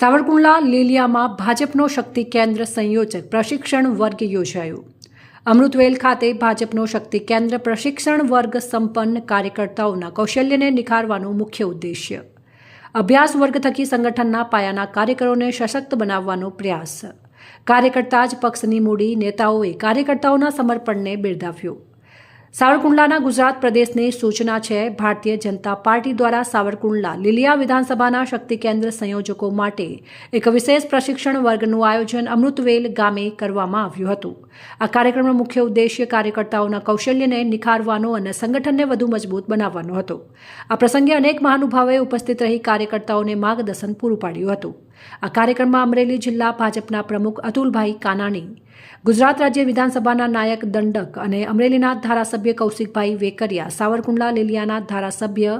સાવરકુંડલા લીલિયામાં ભાજપનો શક્તિ કેન્દ્ર સંયોજક પ્રશિક્ષણ વર્ગ યોજાયો. અમૃતવેલ ખાતે ભાજપનો શક્તિ કેન્દ્ર પ્રશિક્ષણ વર્ગ સંપન્ન કાર્યકર્તાઓના કૌશલ્યને નિખારવાનું મુખ્ય ઉદ્દેશ્ય. અભ્યાસ વર્ગ થકી સંગઠનના પાયાના કાર્યકરોને સશક્ત બનાવવાનો પ્રયાસ. કાર્યકર્તા જ પક્ષની મૂડી નેતાઓએ કાર્યકર્તાઓના સમર્પણને બિરદાવ્યું. સાવરકુંડલાના ગુજરાત પ્રદેશની સૂચના છે, ભારતીય જનતા પાર્ટી દ્વારા સાવરકુંડલા લીલિયા વિધાનસભાના શક્તિ કેન્દ્ર સંયોજકો માટે એક વિશેષ પ્રશિક્ષણ વર્ગનું આયોજન અમૃતવેલ ગામે કરવામાં આવ્યું હતું. આ કાર્યક્રમનો મુખ્ય ઉદ્દેશ્ય કાર્યકર્તાઓના કૌશલ્યને નિખારવાનો અને સંગઠનને વધુ મજબૂત બનાવવાનો હતો. આ પ્રસંગે અનેક મહાનુભાવોએ ઉપસ્થિત રહી કાર્યકર્તાઓને માર્ગદર્શન પૂરું પાડ્યું હતું. આ કાર્યક્રમમાં અમરેલી જિલ્લા ભાજપના પ્રમુખ અતુલભાઈ કાનાણી, ગુજરાત રાજ્ય વિધાનસભાના નાયક દંડક અને અમરેલીના ધારાસભ્ય કૌશિકભાઈ વેકરિયા, સાવરકુંડલા લીલિયાના ધારાસભ્ય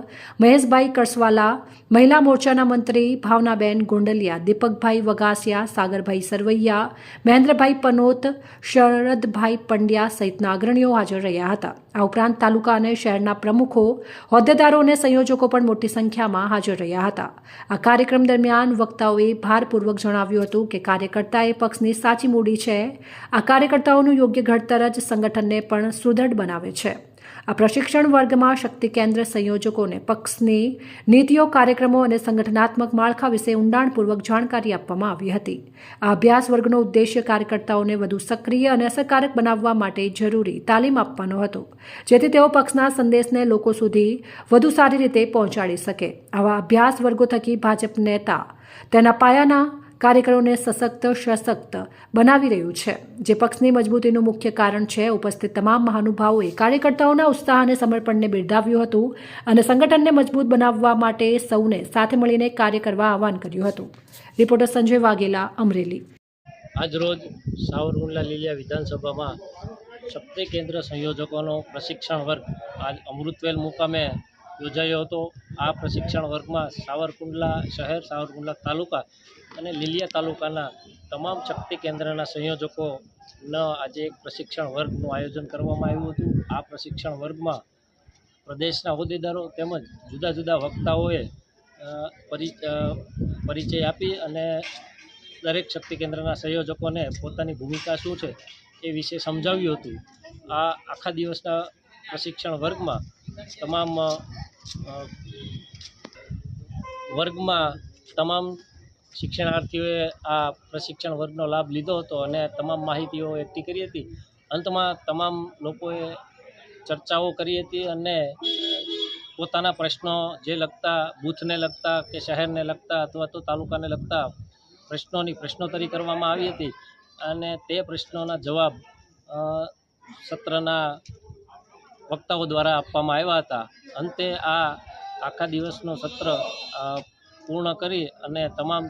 મહેશભાઈ કરસવાલા, મહિલા મોરચાના મંત્રી ભાવનાબેન ગોંડલિયા, દીપકભાઈ વગાસિયા સાગરભાઈ સરવૈયા, મહેન્દ્રભાઈ પનોત, શરદભાઈ પંડ્યા સહિતના અગ્રણીઓ હાજર રહ્યા હતા. આ ઉપરાંત તાલુકા અને શહેરના પ્રમુખો, હોદ્દેદારો અને સંયોજકો પણ મોટી સંખ્યામાં હાજર રહ્યા હતા. આ કાર્યક્રમ દરમિયાન વક્તાઓએ ભારપૂર્વક જણાવ્યું હતું કે કાર્યકર્તાએ પક્ષની સાચી મૂડી છે. આ કાર્યકર્તાઓનું યોગ્ય ઘડતર જ સંગઠનને પણ સુદૃઢ બનાવે છે. આ પ્રશિક્ષણ વર્ગમાં શક્તિ કેન્દ્ર સંયોજકોને પક્ષની નીતિઓ, કાર્યક્રમો અને સંગઠનાત્મક માળખા વિશે ઊંડાણપૂર્વક જાણકારી આપવામાં આવી હતી. આ અભ્યાસ વર્ગનો ઉદ્દેશ્ય કાર્યકર્તાઓને વધુ સક્રિય અને અસરકારક બનાવવા માટે જરૂરી તાલીમ આપવાનો હતો, જેથી તેઓ પક્ષના સંદેશને લોકો સુધી વધુ સારી રીતે પહોંચાડી શકે. આવા અભ્યાસ વર્ગો થકી ભાજપ નેતા તેના પાયાના કાર્યકરોને સશક્ત સશક્ત બનાવી રહ્યું છે. જે પક્ષની મજબૂતીનું મુખ્ય કારણ છે, ઉપસ્થિત તમામ મહાનુભાવોએ કાર્યકર્તાઓના ઉત્સાહ અને સમર્પણને બિરદાવ્યું હતું અને સંગઠનને મજબૂત બનાવવા માટે સૌને સાથે મળીને કાર્ય કરવા આહવાન કર્યું હતું. રિપોર્ટર સંજય વાઘેલા, અમરેલી. આજરોજ સાવરકુંડલા લીલિયા વિધાનસભામાં શક્તિ કેન્દ્ર સંયોજકોનો પ્રશિક્ષણ વર્ગ આજ અમૃતવેલ મુકામે યોજાયો હતો. આ પ્રશિક્ષણ વર્ગમાં સાવરકુંડલા શહેર, સાવરકુંડલા તાલુકા અને લીલિયા તાલુકાના તમામ શક્તિ કેન્દ્રના સંયોજકોના આજે એક પ્રશિક્ષણ વર્ગનું આયોજન કરવામાં આવ્યું હતું. આ પ્રશિક્ષણ વર્ગમાં પ્રદેશના હોદ્દેદારો તેમજ જુદા જુદા વક્તાઓએ પરિ પરિચય આપી અને દરેક શક્તિ કેન્દ્રના સંયોજકોને પોતાની ભૂમિકા શું છે એ વિશે સમજાવ્યું હતું. આ આખા દિવસના પ્રશિક્ષણ વર્ગમાં તમામ વર્ગમાં તમામ શિક્ષણાર્થીઓએ આ પ્રશિક્ષણ વર્ગનો લાભ લીધો હતો અને તમામ માહિતીઓ એકઠી કરી હતી. અંતમાં તમામ લોકોએ ચર્ચાઓ કરી હતી અને પોતાના પ્રશ્નો જે લગતા બૂથને લગતા કે શહેરને લગતા અથવા તો તાલુકાને લગતા પ્રશ્નોની પ્રશ્નોત્તરી કરવામાં આવી હતી. અને તે પ્રશ્નોના જવાબ સત્રના વક્તાઓ દ્વારા આપવામાં આવ્યા હતા. અંતે આ આખા દિવસનું સત્ર પૂર્ણ કરી અને તમામ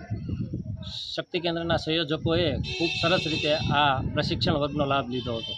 શક્તિ કેન્દ્રના સંયોજકોએ ખૂબ સરસ રીતે આ પ્રશિક્ષણ વર્ગનો લાભ લીધો હતો.